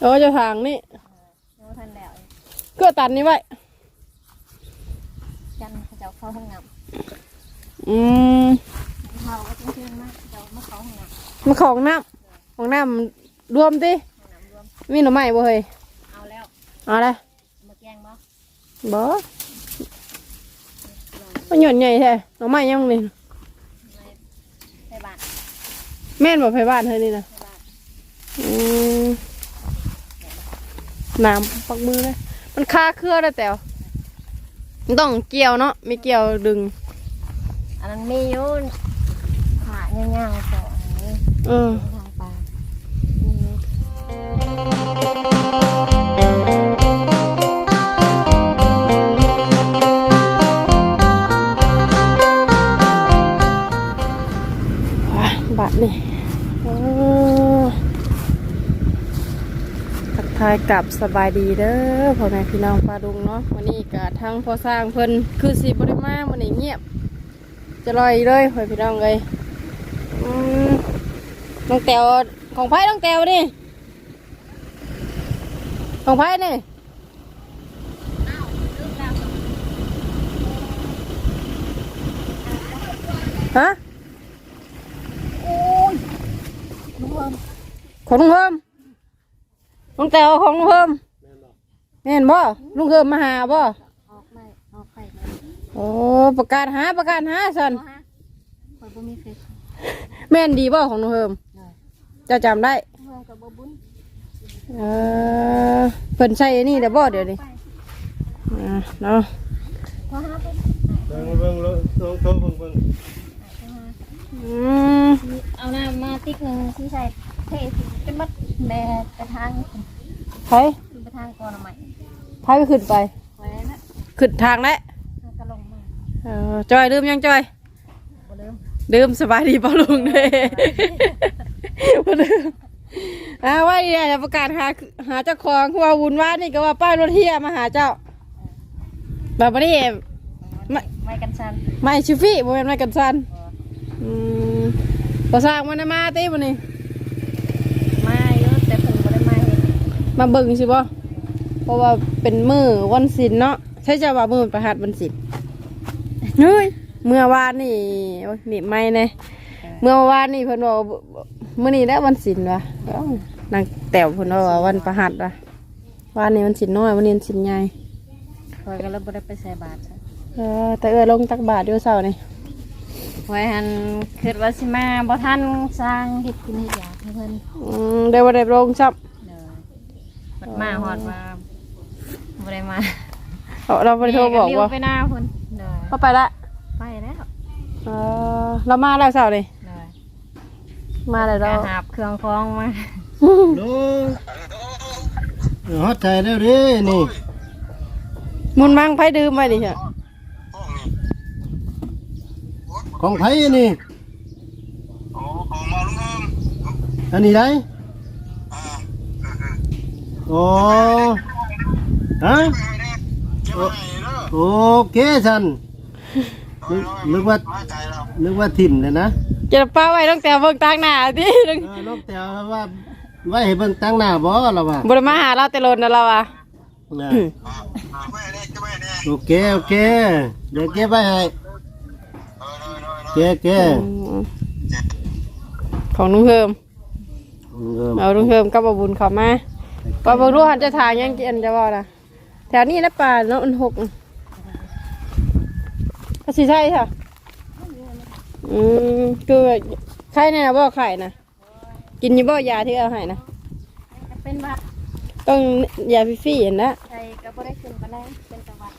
โอ้เจะทางนี่โน้ทันแล้วก็ตัดนี้ไว้จันเขาจะเอาเข้าห้องน้อืมำเขาก็ต้องเชื่อมากจะเอามาเข้าห้องน้ำมาของน้ำของน้ำรวมติห้องน้ำรวมมีหน่อไม้บ่เฮ้ยเอาแล้วเอาเลยเอามาแกงบ่บ่มันหย่อนใหญ่แท้หน่อไม้ยังนี่ในในบ้านแม่นบ่ไผบ้านเฮ้ยนี่นะในบ้านอืม น้ำปักมือเลยมันคาเครือได้แต่วมันต้องเกี่ยวเนาะมีเกี่ยวดึง อันนั้นมีอยู่ขาเงี้ยๆต่ออันนี้เออายกลับสบายดีเด้อพ่อแม่พี่น้องปลาดุงเนาะวันนี้กะทั้งพอสร้างเพิ่นคือสีบริมาวันนี้เงียบ จะลอยเลยพ่อพี่น้องเลยน้องแตวของไผ่น้องแตวดิของไผ่นี่ฮะของลุงเพิ่ม ลุงแตวของลุงเพิ่มแม่นบ่ลุงเพิ่มมาหาบ่ออกไม่ออกไปไม่โอ้ประกาศหาประกาศหาสันเอาฮะคอยบ่มีเฟซแม่นดีบ่ของลุงเพิ่มเลยเจะจำได้เพิ่มกับบ่บุญเออเพิ่นใช้อันนี่เด้อบ่เดี๋ยวนี้ไปอ่าเนาะพอหาเป็นเบิ่งเบิ่งลองลองโทรเบิ่งเบิ่งพอหาอืมเอาน้ำมาติ๊กหนึ่งที่ใส่ เทเป็นมัดแม่ไปทางไผ่ขึ้นไปทางก่อนเอาใหม่ไผ่ไปขึ้นไปไว้แล้วนะขึ้นทางแล้วแล้วก็ลงมาเออจอยลืมยังจอยบ่ลืมลืมสบายดีป่ะลุงเด้บ่ลืมอ่าว่าดีแหละประกาศหาหาเจ้าของว่าวุ่นว่านี่ก็ว่าป้ายรถเทียมาหาเจ้าแบบบ่ได้ไม่ไม่กันชันไม่ชิฟี่บ่แม่นไม่กันซันอืมบ่สร้างมันมาติบ่นี่ มาเยอะแต่เพิ่นบ่ได้มาเห็น มาเบิ่งสิบ่เพราะว่าเป็นมื้อวันศิลเนาะใช่จะว่ามื้อประหัสวันศิลเฮ้ยเมื่อวานนี่โอ้ยนี่ไม่แน่เมื่อวานนี่เพิ่นว่ามื้อนี้แหล้ววันศิลว่ะเอ้านางแต้วเพิ่นว่าวันประหัสว่ะวานนี้วันศิลน้อยวันนี้วันศิลใหญ่คอยก็เลยบ่ได้ไปใส่บาตรซะเออแต่เออลงตักบาทอยู่เช้านี่ไว้หันคิดว่าสิมาบ่ทันสร้างเฮ็ดกินเฮ็ดอยากให้เพิ่นอืมได้บ่ได้ลงซับ เด้อบัดมาฮอดว่าบ่ได้มาเอาเราบ่ได้โทรบอกแม่ว่าเลี้ยวไปหน้าเพิ่นเด้อเข้าไปละไปแล้วเออเรามาแล้วเช้านี่เด้อมาแล้วเราก็หาบเครื่องคล้องมาดูฮอดใจแล้วเด้นี่มุนมังไผดื่มไว้ดิจ้ะของไผนี่ อันนี้ได้ โอ้ฮะโอเคสันนึกนึกว่านึกว่าถิ่มเลยนะจะป้าไว้ตั้งแต่เบิ่งตางหน้าติเออน้องแตวว่าไว้ให้เบิ่งตั้งหน้าบ่ล่ะว่าบ่ได้มาหาเราแต่โลนนะเราอะน่ะโอเคโอเคเดี๋ยวเก็บไว้ให้เก็บเก็บของลุงเฮิมเออเอาลุงเฮิมกับบ่บุญเข้ามา ว่าบ่รู้หันจะทางยังกินจะว่าน่ะแถวนี้นะป่าเนาะอันหกก็สิใช่ค่ะ อืมคือไข่เนี่ยนะบ่ไข่นะกินอยู่บ่ยาที่เอาให้นะเป็นวัดต้องยาฟรีๆเห็นนะใส่ก็บ่ได้ขึ้นปานใดเป็นจังหวัด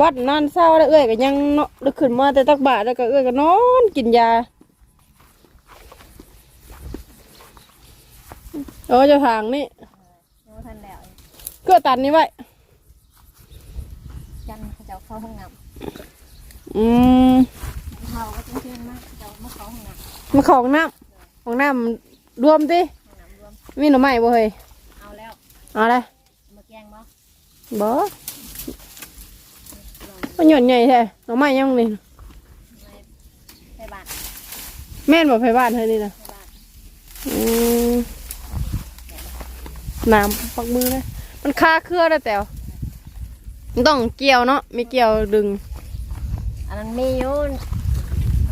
วัดนอนเศร้าแล้วเอ้ยก็ยังเนาะลุกขึ้นมาแต่ตักบาทแล้วก็เอ้ยก็นอนกินยาโอ้เจะทางนี่โน้ทันแล้ว ก็ตัดนี้ไว้จันเขาจะเอาเข้าห้องน้อืมำเขาก็ต้องเชื่อมากจะเอามาเข้าห้องน้ำมาของน้ำของน้ำรวมติห้องน้ำรวมมีหน่อไม้บ่เฮ้ยเอาแล้วเอาเลยเอามาแกงบ่บ่มันหย่อนใหญ่แท้หน่อไม้ยังนี่ในในบ้านแม่นบ่ไผบ้านเฮ้ยนี่นะในบ้านอืมน้ำปักมือเลย มันคาเครือแล้วแต่วมันต้องเกี่ยวเนาะมีเกี่ยวดึง อันนั้นมีอยู่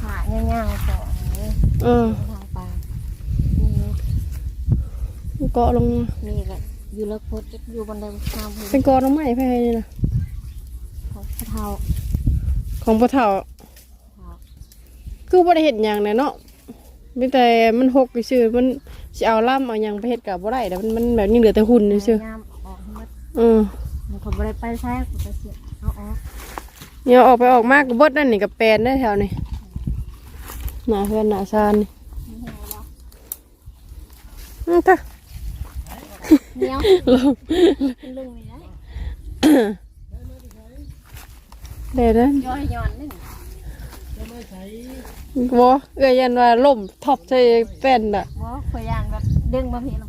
ขาเงี้ยๆสองนี้เออทางปลามีอยู่มันเกาะลงมามีแบบอยู่แล้วโคตรอยู่บนเดิมข้ามเป็นกอน้ำไม้ไปให้นี่นะของพระเทาของพ่อเฒ่า คือบ่ได้เห็นอย่างแน่เนาะมีแต่มันหกซื่อๆมันสิเอาล่ำเอาหยังไปเฮ็ดกับบ่ได้แต่มันมันแบบนี้เหลือแต่หุ่นซื่อน้ำออกให้หมดๆเออมันคนบ่ได้ไปใช้ก็ไปเสียเอาออกเนี่ยออกไปออกมากก็เบดนั่นนี่ก็แปลนได้แถวนี้หน้าเพื่อนหน้าซานนี่อือ tá เหนียวลงลุงนี่ได้เด้อเด้อย้อยย้อนนึงบ่เอ้ยยันว่าล่มท็อปใส่แป้นน่ะ บ่ขอยยานแบบดึงมาพี่แล้ว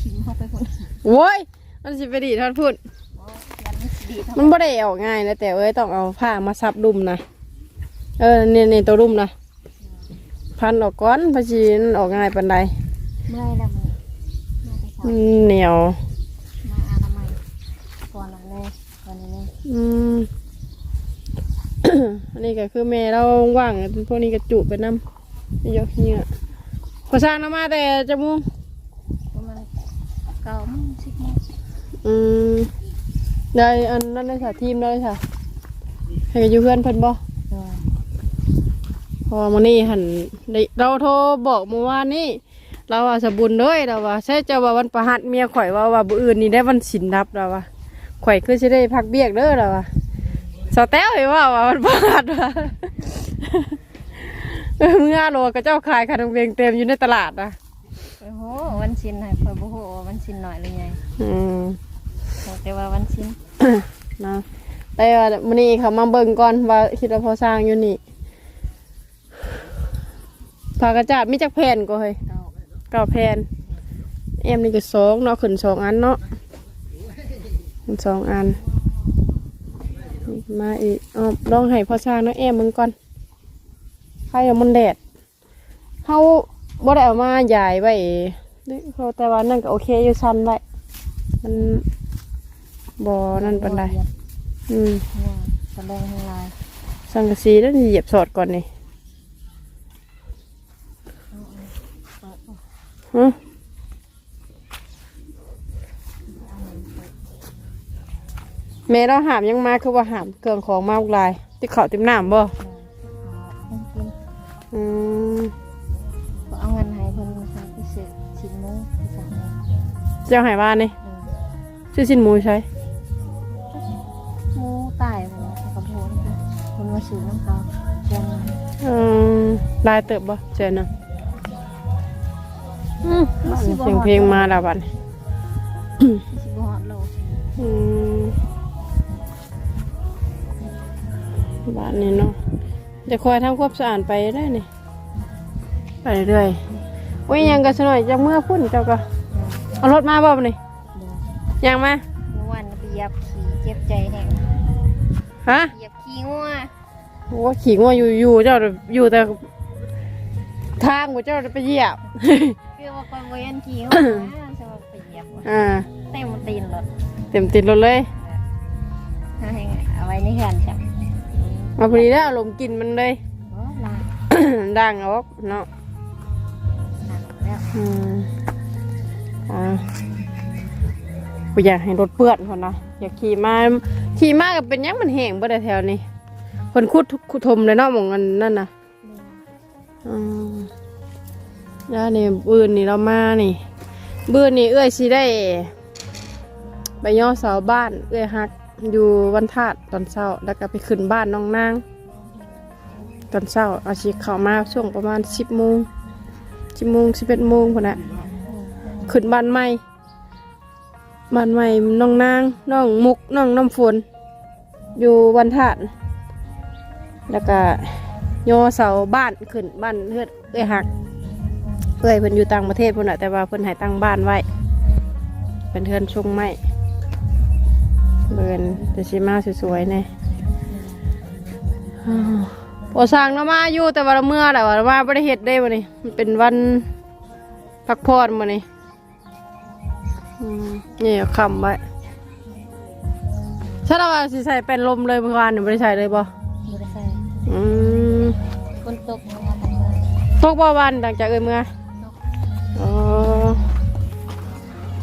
ทิ้งเข้าไปคนโว้ย มันสิไปดีดทอดพูดบ่ยันมันสิดีเท่ามันบ่ได้ออกง่ายนะแต่เอ้ยต้องเอาผ้ามาซับดุมนะเออนี่นี่ตัวดุมนะพันออกก่อนพะชีมันออกง่ายปานใดเมื่อยแล้วมึงมาไปมัเช้านเหนียวมาอนามัยก่อนนั้นแน่ก่อนนี้แน่อืมอันนี้ก็คือแม่เราว่างพวกนี้ก็จุไปน้ำเยอะเนี่ยพอสร้างน้ำมาแต่จมูกประมาณเก้าโมงสิบโมง อืมได้อันนั้นได้ค่ะทีมได้ค่ะให้กันอยู่เพื่อนเพิ่นบ่เออพอมานี่หันได้เราโทรบอกเมื่อวานนี้เราว่าสบุญเลยเราว่าใช่เจ้าว่าวันประหัสเมียข่อยว่าว่าบุอื่นนี่ได้วันสินดับเราว่าข่อยคือจะได้พักเบียกเด้อเราว่าสาวแต้วเห็นว่าว่าวันประหัสว่าเออเมื่อโลก็เจ้าขายขนมเบงเต็มอยู่ในตลาดนะโอ้โหวันชินให้คอยบ่ฮู้ว่าวันชินหน่อยหรือไงอืมบ อกแต่ว่าวันชินนะแต่ว่ามื้อนี้เขามาเบิ่งก่อนว่าคิดว่าพอสร้างอยู่นี่ผากระจาดมีจักแผ่นก็เฮ้ยเก้าแผ่นเอ็มนี่ก็สองเนาะขึ้นสองอันเนาะขึ้นสองอันมาอีกอ๋อลองให้พอสร้างเนาะเอ็มมึงก่อนให้เอามันแดดเขาบ่ได้เอามาใหญ่ไว้นี่เขาแต่ว่านั่นก็โอเคอยู่สั้นไว้มัน บ่นั่นปานใดอืมเนี่ยแสดงทางไลน์สังกะสีแล้วนี่เหยียบสอดก่อนนี่ฮะแม่เราหามยังมาคือว่าหามเครื่องของมาบุกลายที่เขาเต็มน้ำบ่เอากินอืมก็เอาเงินให้เพิ่นสั่งไปซื้อชิ้นหมูไปสั่งเงินเจ้าหายบ้านนี่เออชื่อสินหมูใช่ มาซื้อน้ำเขาเชียงใหม่อืมลายเติบบ่เจนนะอืมบ้านเสียงเพลงมาแล้วบัดนี้สิบหอดโลอืมบ้านนี้เนาะเดี๋ยวคอยทำความสะอาดไปได้นี่ไปเรื่อยๆโอ้ยยังกันสหน่อยจะเมื่อพุ่นเจ้าก็เอารถมาบ่นี่เดี๋ยวยังมาเมื่อวานไปเหยียบขี่เจ็บใจแห้งฮะเหยียบขี้งัว โอ้ขี่งัวอยู่อยู่เจ้าอยู่แต่ทาง của เจ้าไปเหยียบคือว่าคนบ่ยันขี้งัวนะจะมาไปเหยียบว่ะอ่าเต็มตีนรถเต็มติดรถเลยถ้าให้เอาไว้ในเฮือนจ้ะมาพอดีแล้วอารมณ์กินมันเลยโอ้ลาดังเอาออกเนาะหนักแล้วอืมอ่าบ่อยากให้รถเปื้อนคนนะอยากขี่มาขี่มากับเป็นหยังมันแห้งบ่ได้แถวนี้ คนคุดคุดทมเลยเนาะหมองกันนั่นน่ะอืมแล้วนี่บืนนี่เรามานี่ บืนนี่เอื้อยสิได้ไปย่อเสาบ้านเอื้อยฮักอยู่วันธาตุตอนเช้า แล้วก็ไปขึ้นบ้านน้องนางตอนเช้าอาชีเข้ามาช่วงประมาณสิบโมงสิบโมงสิบเอ็ดโมงพอนะขึ้นบ้านใหม่บ้านใหม่น้องนางน้องมุกน้องน้ำฝนอยู่วันธาตุ แล้วก็โยเสาบ้านขึ้นบ้านเฮือดเอ้อยหักเอ้อยเพิ่นอยู่ต่างประเทศเพุ่นน่ะแต่ว่าเพิ่นให้ตั้งบ้านไว้ เป็นเทือนชงไม้เบินแต่ชิมาสวยๆเนี่ยพอสร้างเนาะมาอยู่แต่ว่าเมื่อแต่ว่ามาไม่ได้เฮ็ดได้วันนี้มันเป็นวันพักผ่อนมานี่อืมนี่คำไว้ถ้าเราว่าสิใส่เป็นลมเลยเมื่อวานหนี่ไม่ได้ใส่เลยบ่ อืมฝนตกเมื่อวานนี้ตกบ่วันหลังจากเอ้ยเมื่ออ๋อ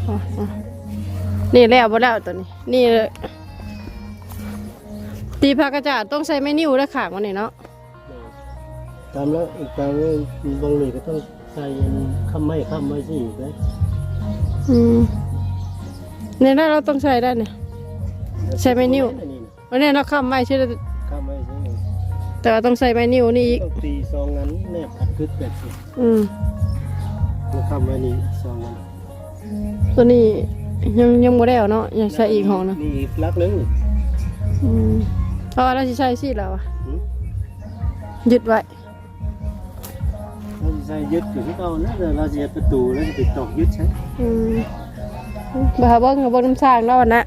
อ๋ออ๋อนี่แล้วบ่แล้วตัวนี้ นี่เลยตีผักกระจาดต้องใส่ไม้นิ้วและขางมันนี่เนาะตามแล้วตามแล้วบางนี่ก็ต้องใส่อันคำไม่คำไม่สินะอืมเนี่ยได้เราต้องใช้ได้เนี่ยใช้ไม้นิ้วอันนี้นะวันนี้เราค้ำไว้ใช่ไหมคำไม่ใช่ แต่ว่าต้องใส่ไม้นิ้วนี่อีกต้องตีซองนั้นแนบขัดกึดแบบสิอืมแล้วคำไว้นี่ซองนั้นตัวนี้ยังยังบ่ได้เอาเนาะยังใช้อีกห้องนะนี่อีกลักหนึงอืมเพราะว่าเราจะใช้สิแล้วอะหืมยึดไว้เราจะใส่ยึดอยู่ที่เรานะเดี๋ยวเราจะประตูแล้วจะติดตอกยึดใช่อืมบ่หาเบิ่งกับเบิ่งน้ำสร้างแล้วนะรับ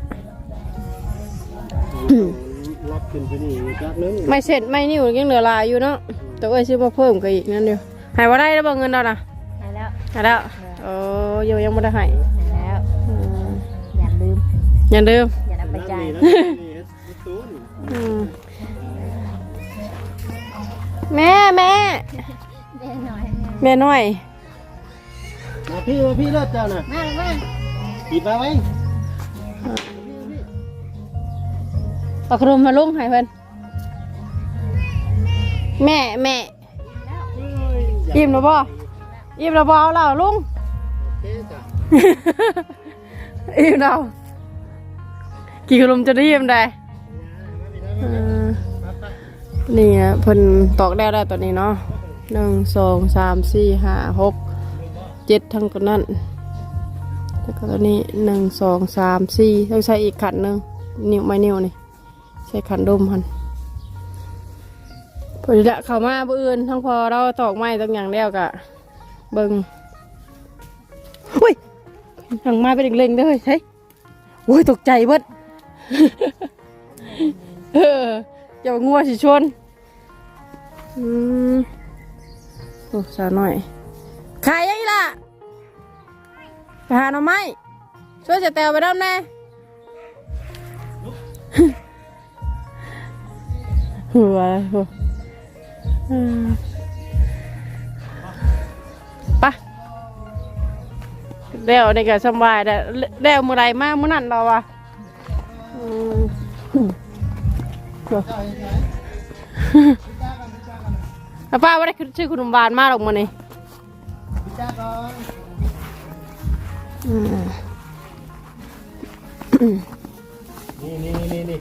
ขึ้นไปนี่อีกลักหนึงไม่เสร็จไม่นิ้วยังเหลือหลายอยู่เนาะแต่ว่าซื้อมาเพิ่มก็อีกนั่นเดียวใหายว่าได้แล้วบ่เงินเราน่ะให้แล้วหายแล้วโอ้ยังยังบ่ได้ใหายให้แล้วอืมอย่าลืมอย่างเดิมอย่าเอาไปจ่ายนี่นะนี่ประตูนี่อืมแม่แม่แม่หน่อยแม่น้อยมาพี่มาพี่เลิศเจ้าน่ะมามาหยิบมาไว้ เอาขนมมาลุงให้เพิ่นแม่แม่อิ่มแล้วบ่อิ่มแล้วบ่เอาแล้วลุงเอ๊ะจ้ะอิ่มแล้วกี่ขนมจะได้อิ่มได้เออนี่อะเพิ่นตอกได้แล้วตอนนี้เนาะหนึ่งสองสามสี่ห้าหกเจ็ดทั้งตัวนั้นแล้วก็ตัวนี้หนึ่งสองสามสี่ต้องใช้อีกขันหนึ่งนิ้วไม้นิ้วนี่ ใช้ขันดมหันพอดีละเขามาบ่อื่นทั้งพอเราตอกไม้ตั้งอย่างแล้วกะเบิงอุ้ยทางมาเป็นเล็งๆเด้อเฮ้ยใช่โอ้ยตกใจเบิดเอออย่างัวสิชนอืมโอ้สาวหน่อยขายยังอีล่ะไปหาหน่อไม้ช่วยจะแตวไปด้อมแน่ หัวหัวอืมไปะเดี๋ยวนี่ก็สำบายแต่เดี๋ยวมือไรมากมื้อนั้นเราอะอืมแล้วป้าว่าได้ชื่อคุณบาลมากหรอกมันนี่พี่จ้าก่อนอืมนี่นี่นี่นี่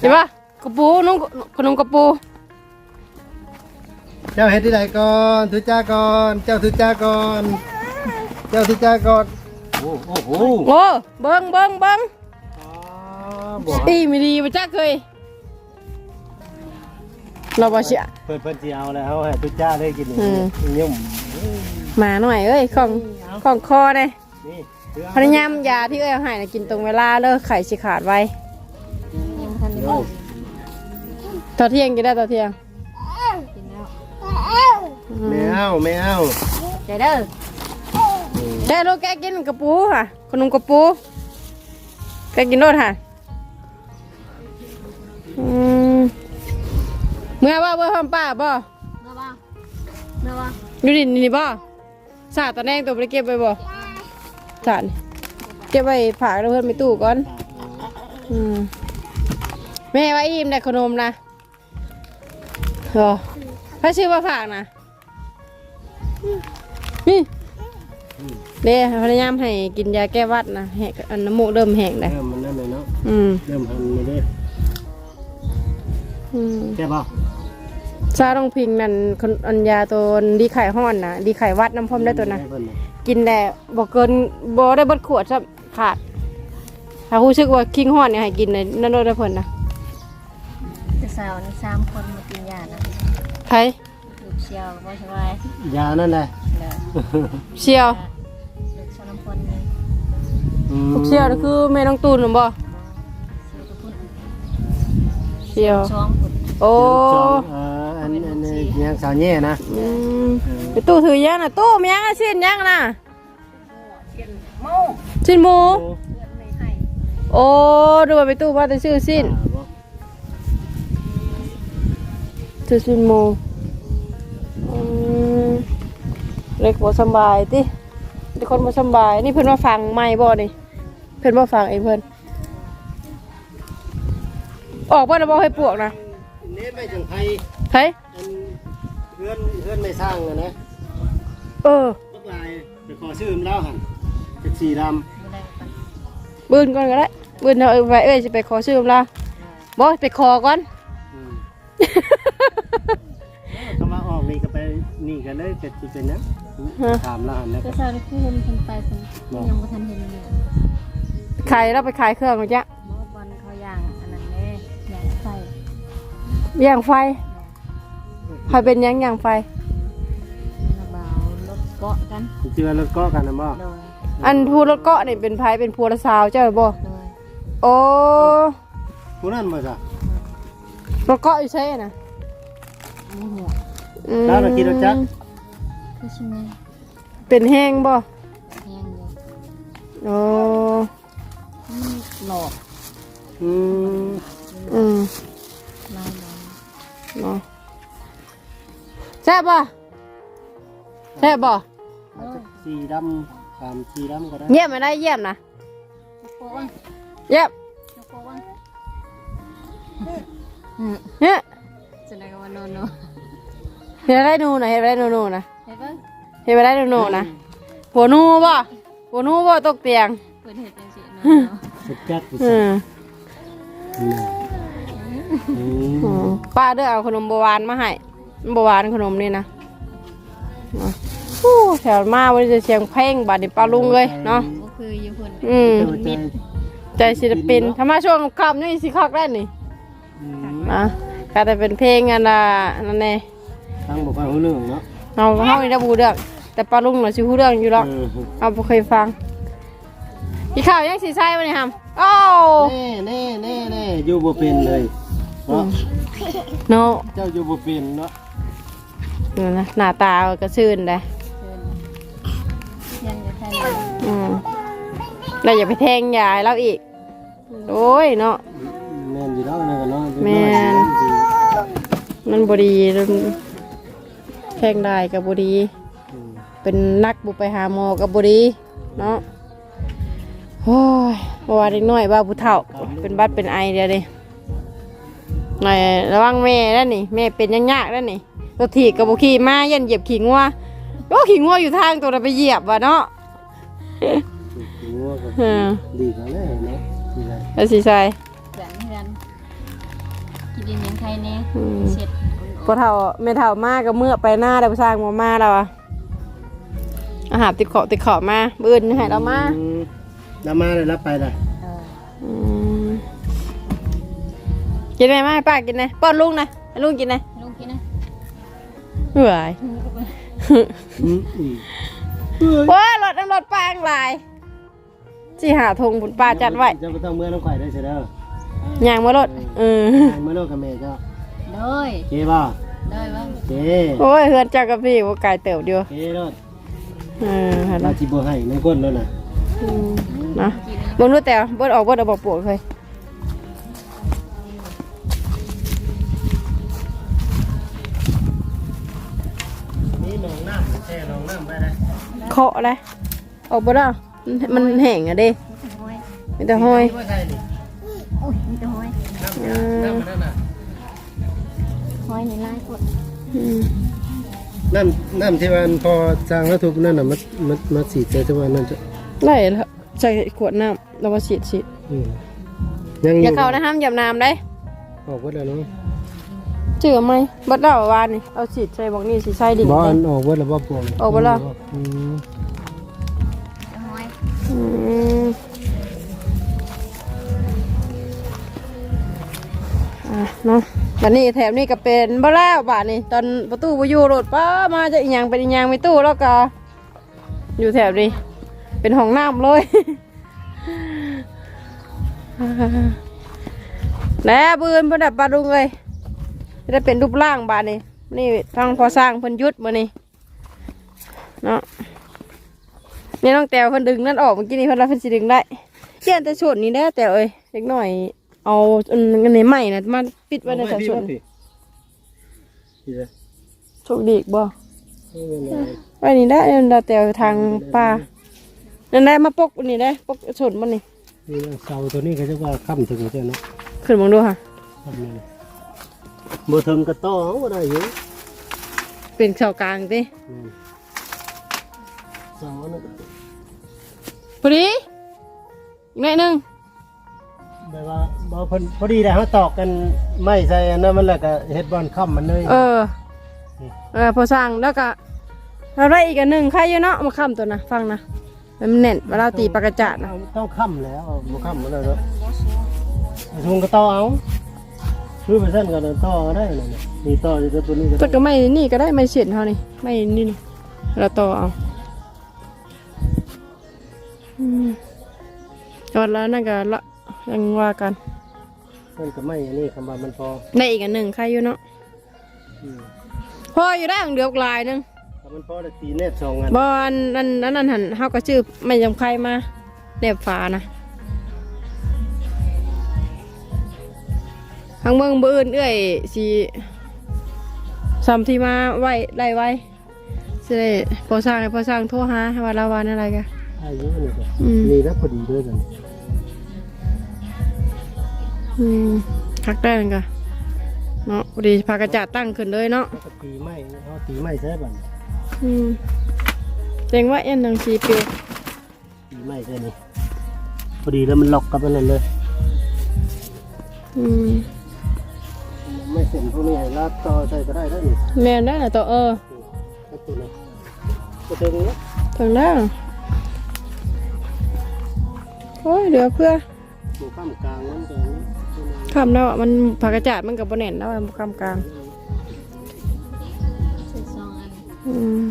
เห็นปะ กระปูนุ่งขนมกระปู เจ้าเฮ็ดที่ไหนก่อนทุจ้าก่อน เจ้าทุจ้าก่อน เจ้าทุจ้าก่อน โอ้โอ้โหโอ้เบิ้งเบิ้งเบิ้งอ๋อบอกตีไม่ดีมาจ้าเคยเราบอเชียเพิ่นเพิ่นสิเอาแล้วเอาให้ทุจ้าได้กินนี่อืมยุ่มมาหน่อยเอ้ยของของคอเลยนี่ถือเอาพยายามยาที่เอ้ยเอาให้น่ะกินตรงเวลาเลิกไข่สิขาดไว้ยังทันได้โอ้ ตอนเที่ยงกินได้ตอนเที่ยงกินแล้วไม่เอาไม่เอาใจเด้อได้ลูกแกกินกระปูค่ะขนมกระปูแกกินโนดค่ะอืมเมื่อว่าเมื่อพร้อมป้าบ่เมื่อว่าเมื่อว่าดูดินี่บ่สาดตอนแรกตัวไปเก็บไปบ่สาดนี่เก็บไว้ฝากแล้วเพื่อนไปตู้ก่อนอืมแม่ว่าอิ่มได้ขนมนะ เหรอพระชื่อว่าฝากนะนี่เด้พยายามให้กินยาแก้หวัดนะแหกอันน้ำมูกเริ่มแห้งได้เริ่มมันนั่นเลยเนาะอืมเริ่มหันเลยเด้อืมแก่ป่ะซาต้องพิงนั่นคนอันยาตัวดีไข่ห้อนนะดีไข่วัดน้ำพรมได้ตัวนะเพิ่น่ะกินแต่บอกเกินบอได้เบดขวดซะขาดถ้ารู้สึกว่าคิงห้อนเนี่ยให้กินในนั่นโดนได้ผลนะจะสาวนี่สามคนมากินยานะ ใครลูกเชียวบ่สบายยานั่นแหละเลยเชียวลูกชาวน้ำพนนี่อืมพวกเชียวนี่คือแม่น้องตูนหรือบ่ซื้อตัวพุ่นเชียว ช่องพุ่นโอ้จองเอ่ออันอันนี้ยังสาวแย่นะอืมไปตู้ถือยังน่ะตู้มียังอะสิ้นยังน่ะสิ้นหมูโอ้เพื่อนไม่ให้ โอ้ดูว่าไปตู้ว่าจะชื่อสิ้น อ่า บ่ชื่อสิ้นหมูอืมเล็กบ่สำบายติเด็กคนบ่สำบาย นี่เพิ่นมาฟังไม่บ่นี่เพิ่นมาฟังเองเพิ่นออกบ่ได้บ่ให้ปวกนะเน้นไม่จังไผเฮ้ยอันเพื่อนเพื่อนไม่สร้างอะนะเออบักลายไปขอชื่อมันแล้วหั่นเป็นสีดำไม่ได้ปันบืนก่อนก็ได้บืนเอาไว้เอ้ยสิไปขอชื่อมนละบ่ไปขอก่อน อืมเขามาออกนี่ก็ไปนี่กันเลยเป็ดสิเป็นหยังถามแล้วหั่นแล้วก็ก็เช้านี้คือเห็นคนไปคนบอกยังบ่ทันเห็นเลยขายแล้วไปขายเครื่องเมื่อกี้บ่บอลเขาย่างอันนั้นเลยย่างไฟย่างไฟใครเป็นหยังย่างไฟ ระเบารถเกาะกันเจือรถเก็กันนะบ่โดยอันผู้รถเกาะนี่เป็นไผเป็นผัวละสาวเจ้าบ่โดยโอ้ผู้นั้นบ่จ้ะ รถเกาะอยู่ใช่น่ะมีหัวอืมแล้วเราคิดว่าจักคือชิมนี่เป็นแห้งบ่แห้งอยู่โอ้มันหลอกอืมอืมลายหลอกเนาะแซ่บบ่แซ่บบ่โดยสีดำสามสีดำก็ได้เยี่ยมไม่ได้เยี่ยมนะโป๊ะว่างเยี่ยมโป๊ะว่างอืม เนี่ยจะได้ก็ว่าโนโนเห็นอะไรหนูนะเห็นอะไรหนูหนูนะเห็นป่ะเห็นอะไรหนูหนูนะหัวหนูบ่หัวหนูบ่ตกเตียงเปิดเห็ดจังสิโนโนสุดจัดสุดอืมอืมอืมป้าเด้อเอาขนมบหวานมาให้บหวานขนมนี่นะเนาะอู้แถวมาวันนี้จะเสียงเพลงบาดนี้ป้าลุงเลยเนาะก็คืออยู่คนอืมเจ้าใจใจศิลปินถ้ามาช่วงค่ำนี่สิคักได้นี่ อืมนะก็แต่เป็นเพลงอันน่ะนั่นแน่ตั้งบอกว่ารู้เรื่องเนาะเอาเฮานี่ได้บูเรื่องแต่ป้าลุงน่ะสิฮู้เรื่องอยู่หรอกเออเอาบ่เคยฟังพี่ข้าวยังสิใส่บ่นี่ฮัมโอ้แน่แน่แน่แน่อยู่บ่เป็นเลยเนาะโนเจ้าอยู่บ่เป็นเนาะนั่นนะหน้าตาก็ชื่นได้เดินยังจะแทนอืมเราอย่าไปแทงยายเราอีก โอ้ยเนาะแม่นอยู่แล้วนะกันเนาะ แม่นมันบดีมันแทงได้กับบดีอืมเป็นนักบุไปหาหมอกับบดีเนาะโอ้ยบวาเด็กน้อยบ้าผู้เฒ่า เป็นบัดเป็นไอเดียวดิหน่อยระวังแม่แล้วนี่แม่เป็นยังยากแล้วนี่ตัวถีบกับบุขี่มายันเหยียบขี่งัวโอ้ขี่งัวอยู่ทางตัวเราไปเหยียบว่ะเนาะงัวก็อืมดีกันเลยเนาะดีเลยแล้วสิใส่แสนเงินกิน ดินยังไทยเนี่ยอืม เสร็จพอเท่าไม่เท่ามากก็เมื่อไปหน้าได้ไปสร้างมามาแล้วอะอาหารติดขอบติดขอบมาบื้นให้เรามาอืแล้วมาเลยรับไปเลยเอออืมกินไหมมาให้ป้ากินไหมป้อนลุงนะให้ลุงกินไหมลูกกินนะเหนื่อยอืมอืมว้ารถน้ำรถป้าอังหลายจีหาธงบุญป้าจัดไว้เจ้าก็ต้องเมื่อน้องข่อยได้เสียเด้อ ยางมารถเออเมื่อน้องกับแม่เจ้าโดยเจ๊บ่าโดยว่าเจ๊โอ้ยเฮือนเจ้ากับพี่ว่าไก่เติบเดียวเจ๊รถเออเห็นไหมเราจิบ่ให้ในก้นแล้วน่ะอืมนะบนนู้นแต่บนออกบนเอาบอกปวดเลยนี่หนองน้ำแช่หนองน้ำไปเลยเคาะอะไรออกบนอะมันแห้งอะเด้ห้อยมีแต่ห้อยว่าใช่นี่ อุ้ยมีแต่ห้อยน้ำน้ำมันนั่นน่ะห้อยในลายกดอืมน้ำน้ำที่วันพอจางแล้วทุกนั่นน่ะมันมันมันสีใจที่วันนั่นจะไล่แล้วใส่ขวดน้ำแล้วมาฉีดฉีดอืมยังออย่าเข้านะห้ามหยำน้ำได้ออกวัดแล้วเนาะเจือไหมบัดเล่าวานนี่เอาฉีดใส่บอกนี่สิใส่ดิ่งบ่เลอัยนออกวัดแล้วบ่ปวงออกวัดแล้ว อืมแต่ห้อยอืม เนาะบัดนี้แถมนี่ก็เป็นบ่แล้วบาทนี่ตอนประตูบ่อยู่รถป้ามาจะอีหยังเป็นอีหยังไม่ตู้แล้วก็อยู่แถบนี้เป็นห้องน้ำเลยแล้วบืนเพิ่นดับปลาดุงเลยจะได้เป็นรูปร่างบาดนี่นี่ทางพอสร้างเพิ่นยุดมานี่เนาะนี่น้องแตวเพิ่นดึงนั่นออกเมื่อกี้นี่เพิ่นว่าเพิ่นสิดึงได้เขียนแต่ชุดนี้ได้แต่เอ้ยเล็กหน่อย เอาอันอันนี้ใหม่น่ะมาปิดไว้ในแต่ชุดพี่พี่พี่เลยโชคดีอีกบ่ไม่เป็นไรไว้นี่ได้เดี๋ยวแต่ทางป่านั่นได้มาปกอันนี้ได้ปกชุดมันนี่นี่นะเสาตัวนี้ก็จะว่าค้ำถึงเจ้าเนาะขึ้นมองดูค่ะค้ำนี่นะบ่ถึงกระต้อเอาก็ได้อยู่เป็นเสากลางติอืมเสานั่นพอดีอีกหน่อยหนึง แบบว่าบ่เพิ่นพอดีได้เฮาตอกกันไม้ใส่อันนั้นมันแล้วก็เฮ็ดบอลค้ำมันเลยเออ เออพอสั่งแล้วก็เราได้อีกอันหนึ่งใครอยู่เนาะมาค้ำตัวนะฟังนะมันแน่นเวลาตีปากกระจาดนะเอาต้องค้ำแล้วเอาบ่ค้ำมันแล้วเนาะทุงกระต้อเอาคือไปเส้นกันต่อได้นั่นน่ะนี่ต่ออยู่ตัวนี้ก็แต่ได้ก็ไม่นี่ก็ได้ไม่เฉียนเท่านี่ไม่นี่นี่เราต่อเอาอืมก่อนแล้วนั่นก็ละ ยังว่ากันมันก็ไม่อันนี้คำว่ามันพอได้อีกอันหนึ่งใครอยู่เนาะอืมพออยู่ได้อันเดียวกลายหนึงถ้ามันพอได้ตีแนบสองอันบอลนั่นนั่นนั่นหันเฮาก็ชื่อไม่ยำใครมาแนบฝานะทางเมืองบื้นเอื้อยสีซ้ำที่มาไว้ไล่ไว้สิได้พอสร้างให้พอสร้างโทรหาว่าละวันอะไรกันอายุนี่ก็อืม มีแล้วพอดีด้วยกัน อืมคักได้เหมือนกันเนาะพอดีพากระจาดตั้งขึ้นเลยเนาะแล้วก็ตีไม้เขาตีไม้ใช่บันอืมเจ๋งว่าเอ็นหนึ่งสีเปียวตีไม้ใช่นี่พอดีแล้วมันล็อกกับมันนั่นเลย อืมไม่เสร็จพวกนี้ให้ลาดต่อใส่ก็ได้ได้นี่แม่นได้นะตัวเออก็ตัวนี้ก็ตัวนี้ถึงแล้วโอ้ยเดี๋ยวเพื่อ หมูข้ามกลางนั่นตรงนี้ คำแล้วอะมันผักกระจาดมันกับบนแน่นแล้วมันคำกลางใส่ซองอันอืม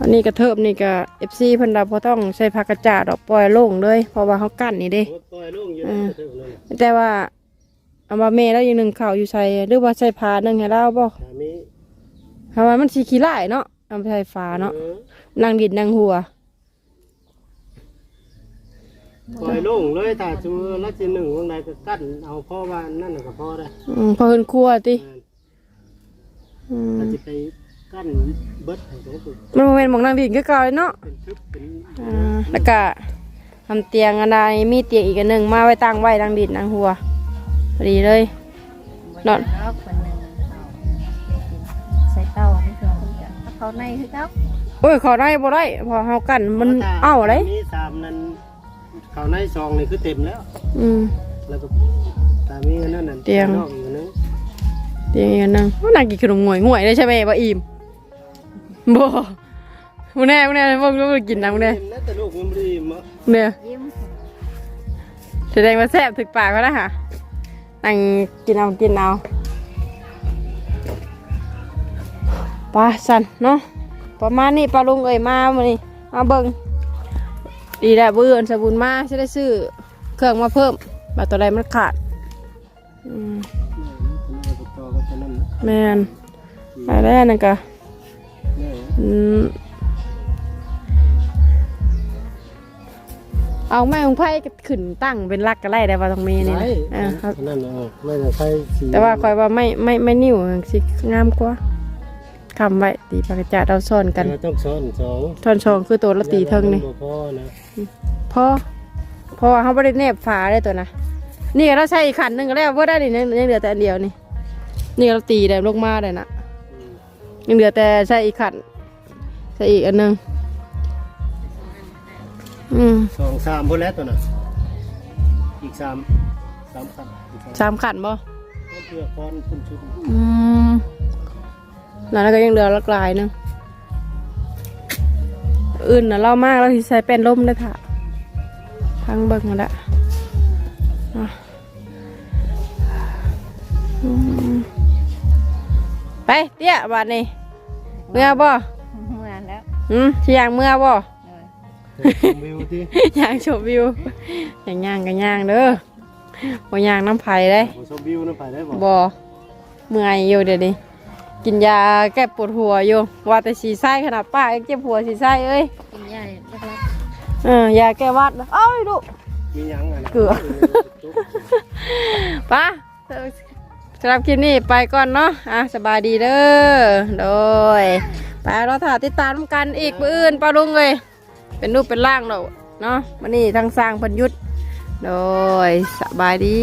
อันนี้กระเทิบนี่ก็เอฟซีเพันดาพอต้องใช้ผักกระจาดดอกปล่อยโล่งเลยเพราะว่าเขากั้นนี่เด้โอ้ยปล่อยลูกอยู่นะเท่านั้นแต่ว่าเอามาเมแล้วยังหนึ่งเข่าวอยู่ใส่หรือว่าใส่ผ้าหนึ่งให้เราบ่ถามีเพราะว่ามันสีขี้ไล่เนาะเอาไปใส่ฟ้าเนาะออนางดิดนางหัว ปล่อยลูกเลยถ้าสมมติรัชหนึ่งวงใดก็กั้นเอาพ่อว่านั่นน่ะก็พอได้อืมพอเพิ่นครัวติอืมถ้าจะไปกั้นเบิดให้เขาปลูกมันบ่แม่นหมองนางดิดคือเก่าเลยเนาะเป็นทึบเป็นอ่าแล้วก็ทำเตียงอันใดมีเตียงอีกอันหนึ่งมาไว้ตั้งไว้ดังดิดนางหัวพอดีเลย นอนแล้วคนหนึ่งเขาใส่เตาไม่คือคนจะเอาเขาในคือเขาโอ้ยขอได้บ่ได้เพอเฮากันมันเอ้าเลยมีสามนั้นเขาในซองนี่คือเต็มแล้ว อืม แล้วก็ตามีอันนั้นนั่นเตียง นอกอยู่นึงเตียงอีกอันหนึงว่านางกินขนมงวยงวยได้ใช่ไหมบ่อิ่มบ่มึงแน่มึงแน่พวกลูกกินนะมึงแน่เต็มแล้วแต่ลูกมันไม่ได้มาเนี่ยยิ้มแสดงว่าแซ่บถึกปากเขาแล้วค่ะนั่งกินเอากินเอาปลาสันเนาะประมาณนี้ปลาลุงเอ่ยมามานี่มาเบิ่ง ดีแหละเบื่อนสบุนมาจะได้ซื้อเครื่องมาเพิ่มบาตัวใดมันขาดอืมแม่ก็ต่อก็จะนั่นนะแมนไปแล้วนั่นก็แม่อืมเอาแม่ของไพ่ขึ้นตั้งเป็นรักก็ไล่ได้ว่าตรงนี้นี่ไหนนะอ่าครับนั่นเออไม่ต้องใช้สีแต่ว่าคอยว่าไม่ไม่ไม่นิ่วสิงามกว่า คำไว้ตีปากกระจาดเราซ่อนกันเราต้องซ้อนสองท่อนชองคือตัวละตีเทิงนี่บ่พอนะเพราะเพราะว่าเขาไม่ได้แนบฝาได้ตัวนะนี่ก็เราใช้อีกขันหนึ่งก็แล้วว่าได้นี่ยังยังเหลือแต่อันเดียวนี่นี่เราตีได้ลงมาได้นะยังเหลือแต่ใช้อีกขันใช้อีกอันหนึ่งอืมสองสามพุ่นแล้วตัวน่ะอีกสามสามขันอีกสามสามขันบ่เพื่อคอนคุณชุดอืม แล้วก็ยังเหลือละลายหนึงอื่นน่ะเล่ามากแล้วที่ใส่เป็นล่มได้ค่ะพังเบิ่งมาละอะอืมไปเตี้ยบาดนี้เมื่อบ่เมื่อแล้วอืมสิย่างเมื่อบ่เลยวิวที่ย่างชมวิวอย่างย่างกันย่างเด้อบ่ย่างน้ำไผ่เลยผมชมวิวนั่นไปได้บ่บ่เมื่อยอยู่เดี๋ยวนี้ กินยาแก้ปวดหัวอยู่ว่าแต่สีไส้ขนาดป้าเองเจ็บหัวสีไส้เอ้ยกินยาเล็กเออยาแก้หวัดเอ้ยดูมีหยังอะนะเกลือไป้าสำหรับคลิปนี้ไปก่อนเนาะอะสบายดีเด้อโดยไปเราถ่ายติดตามกันอีกมืออื่นป้าลุงเลยเป็นรูปเป็นร่างเราเนาะวันนี้ทางสร้างเพันยุทธโดยสบายดี